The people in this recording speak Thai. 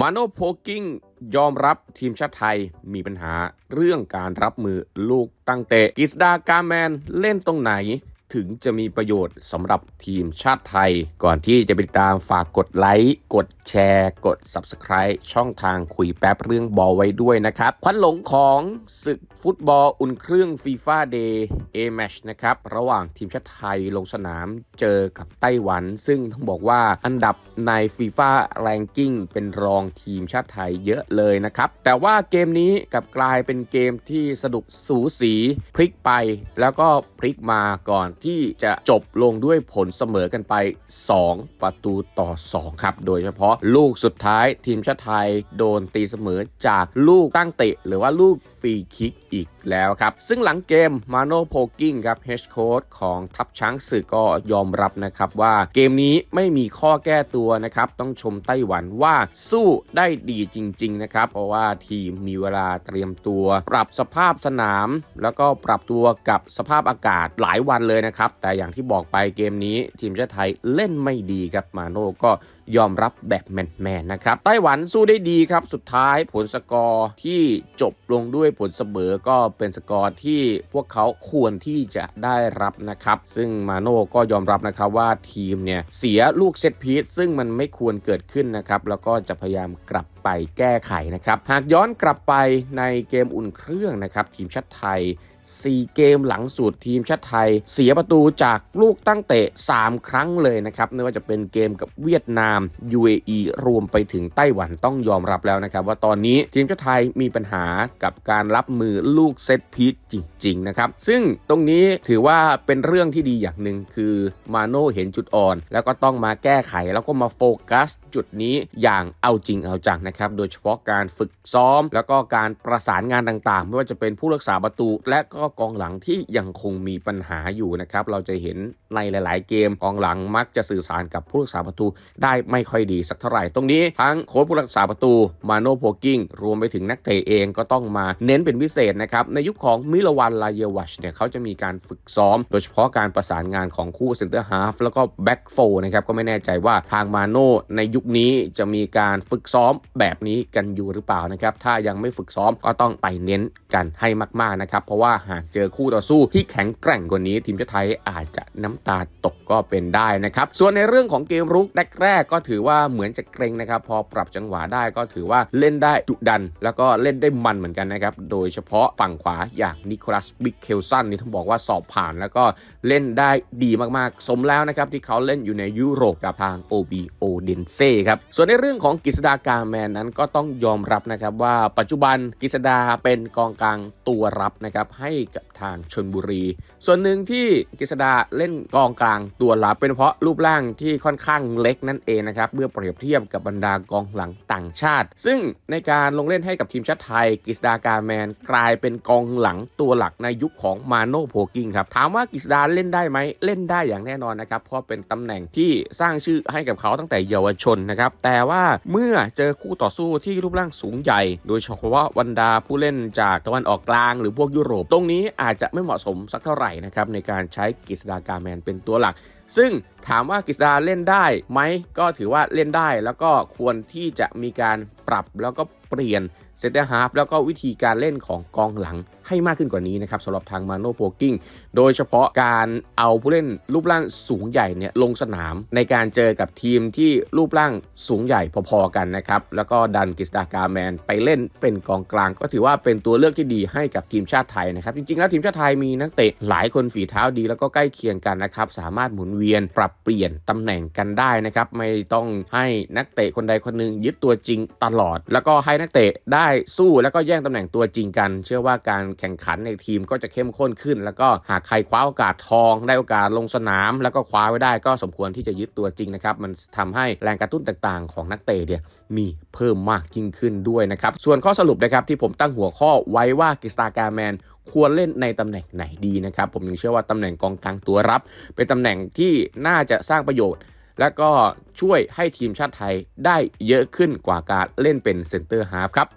มาโนโพกิ้งยอมรับทีมชาติไทยมีปัญหาเรื่องการรับมือลูกตั้งเตะกิสดากาแมนเล่นตรงไหน ถึงจะมีประโยชน์สำหรับทีมชาติไทย ก่อนที่จะไปตามฝากกดไลค์กดแชร์ กด Subscribe ช่องทางคุยแป๊บเรื่องบอลไว้ด้วยนะครับ ควันหลงของศึกฟุตบอลอุ่นเครื่องฟีฟ่าเดย์เอแมชนะครับ ระหว่างทีมชาติไทยลงสนามเจอกับไต้หวัน ซึ่งต้องบอกว่าอันดับในฟีฟ่าแรงกิ้งเป็นรองทีมชาติไทยเยอะเลยนะครับ แต่ว่าเกมนี้กลับกลายเป็นเกมที่สนุกสูสีพลิกไปแล้วก็พลิกมาก่อนที่จะจบลงด้วยผลเสมอกันไป 2 ประตูต่อ 2 ครับ โดยเฉพาะลูกสุดท้ายทีมชาติไทยโดนตีเสมอจากลูกตั้งเตะ หรือว่าลูกฟรีคิกอีกแล้วครับ ซึ่งหลังเกมมาโนโพกิ้งครับเฮดโค้ชของทัพช้างศึกก็ยอมรับนะครับว่าเกมนี้ไม่มีข้อแก้ตัวนะครับ ต้องชมไต้หวันว่าสู้ได้ดีจริง ๆ นะครับ เพราะว่าทีมมีเวลาเตรียมตัว ปรับสภาพสนาม แล้วก็ปรับตัวกับสภาพอากาศหลายวันเลยนะครับ แต่อย่างที่บอกไปเกมนี้ทีมชาติไทยเล่นไม่ดีครับมาโน่ก็ยอมรับแบบแมนๆนะครับไต้หวันสู้ได้ดีครับ สุดท้ายผลสกอร์ที่จบลงด้วยผลเสมอก็เป็นสกอร์ที่พวกเขาควรที่จะได้รับนะครับ ซึ่งมาโน่ก็ยอมรับนะครับว่าทีมเนี่ยเสียลูกเซตพีซซึ่งมันไม่ควรเกิดขึ้นนะครับแล้วก็จะพยายามกลับ ไปแก้ไขนะครับ หากย้อนกลับไปในเกมอุ่นเครื่องนะครับ ทีมชาติไทย 4 เกมหลังสุดทีมชาติไทย เสียประตูจากลูกตั้งเตะ 3 ครั้งเลยนะครับ ไม่ว่าจะเป็นเกมกับเวียดนาม UAE รวมไปถึงไต้หวันต้องยอมรับแล้วนะครับ ว่าตอนนี้ทีมชาติไทยมีปัญหากับการรับมือลูกเซตพีชจริงๆนะครับ ซึ่งตรงนี้ถือว่าเป็นเรื่องที่ดีอย่างหนึ่งคือมาโน่เห็นจุดอ่อน แล้วก็ต้องมาแก้ไขแล้วก็มาโฟกัสจุดนี้อย่างเอาจริงเอาจังนะครับ โดยเฉพาะการฝึกซ้อม แล้วก็การประสานงานต่างๆ ไม่ว่าจะเป็นผู้รักษาประตู และก็กองหลังที่ยังคงมีปัญหาอยู่นะครับ เราจะเห็นในหลาย ๆ เกมกองหลังมักจะสื่อสารกับผู้รักษาประตูได้ไม่ค่อยดีสักเท่าไหร่ ตรงนี้ทั้งโค้ชผู้รักษาประตูมาโนโพกิ้งรวมไปถึงนักเตะเองก็ต้องมาเน้นเป็นพิเศษนะครับ ในยุคของมิลวันลาเยวัชเนี่ยเขาจะมีการฝึกซ้อม โดยเฉพาะการประสานงานของคู่เซนเตอร์ฮาฟแล้วก็แบ็กโฟนะครับก็ไม่แน่ใจว่าทางมาโน่ในยุคนี้จะมีการฝึกซ้อมแบบนี้กันอยู่หรือเปล่านะครับถ้ายังไม่ฝึกซ้อมก็ต้องไปเน้นกันให้มากๆนะครับเพราะว่าหากเจอคู่ต่อสู้ที่แข็งแกร่งกว่านี้ ทีมชาติไทยอาจจะน้ำตาตกก็เป็นได้นะครับส่วนในเรื่องของเกมรุกแรกๆก็ถือว่าเหมือนจะเกรงนะครับพอปรับจังหวะได้ก็ถือว่าเล่นได้ดุดัน แล้วก็เล่นได้มันเหมือนกันนะครับโดยเฉพาะฝั่งขวาอย่างนิโคลัสบิกเคลสันนี่ต้องบอกว่าสอบผ่านแล้วก็เล่นได้ดีมากๆ สมแล้วนะครับที่เขาเล่นอยู่ในยุโรปกับทาง OBO d e n s e ครับส่วนในเรื่องของกฤษดากาแมนนั้นก็ต้องยอมรับนะครับว่าปัจจุบันกฤษดาเป็นกองกลางตัวรับนะครับให้กับทางชนบุรี ส่วนหนึ่งที่กฤษดาเล่นกองกลางตัวรับ เป็นเพราะรูปร่างที่ค่อนข้างเล็กนั่นเองนะครับเมื่อเปรียบเทียบกับบรรดากองหลังต่างชาติ ซึ่งในการลงเล่นให้กับทีมชาติไทยกฤษดากาแมน กลายเป็นกองหลังตัวหลักในยุคของมาโนโพกิ้งครับถามว่ากฤษดาเล่นได้ไหมเล่นได้อย่างแน่นอนนะครับเพราะเป็นตำแหน่งที่สร้างชื่อให้กับเขาตั้งแต่เยาวชนนะครับแต่ว่าเมื่อเจอคู่ต่อสู้ที่รูปร่างสูงใหญ่ โดยเฉพาะบรรดาผู้เล่นจากตะวันออกกลางหรือพวกยุโรป ตรงนี้อาจจะไม่เหมาะสมสักเท่าไหร่นะครับในการใช้กฤษดากาแมนเป็นตัวหลัก ซึ่งถามว่ากฤษดาเล่นได้ไหมก็ถือว่าเล่นได้แล้วก็ควรที่จะมีการปรับแล้วก็เปลี่ยนเซนเตอร์ฮาฟแล้วก็วิธีการเล่นของกองหลังให้มากขึ้นกว่านี้นะครับสำหรับทางมาโนโพกิ้งโดยเฉพาะการเอาผู้เล่นรูปร่างสูงใหญ่เนี่ยลงสนามในการเจอกับทีมที่รูปร่างสูงใหญ่พอๆกันนะครับ แล้วก็ดันกิสดากาแมนไปเล่นเป็นกองกลาง ก็ถือว่าเป็นตัวเลือกที่ดีให้กับทีมชาติไทยนะครับ จริงๆแล้วทีมชาติไทยมีนักเตะหลายคนฝีเท้าดีแล้วก็ใกล้เคียงกันนะครับสามารถหมุนเวียนปรับเปลี่ยนตำแหน่งกันได้นะครับไม่ต้องให้นักเตะคนใดคนหนึ่งยึดตัวจริงตลอด แล้วก็ให้นักเตะได้สู้แล้วก็แย่งตำแหน่งตัวจริงกัน เชื่อว่าการแข่งขันในทีมก็จะเข้มข้นขึ้น แล้วก็หากใครคว้าโอกาสทอง ได้โอกาสลงสนาม แล้วก็คว้าไว้ได้ก็สมควรที่จะยึดตัวจริงนะครับมันทำให้แรงกระตุ้นต่างๆ ของนักเตะเนี่ยมีเพิ่มมากยิ่งขึ้นด้วยนะครับส่วนข้อสรุปนะครับที่ผมตั้งหัวข้อไว้ว่ากิสตาการแมน ควรเล่นในตำแหน่งไหนดีนะครับ ผมยังเชื่อว่าตำแหน่งกองกลางตัวรับ เป็นตำแหน่งที่น่าจะสร้างประโยชน์ และก็ช่วยให้ทีมชาติไทยได้เยอะขึ้นกว่าการเล่นเป็นเซนเตอร์ฮาฟครับ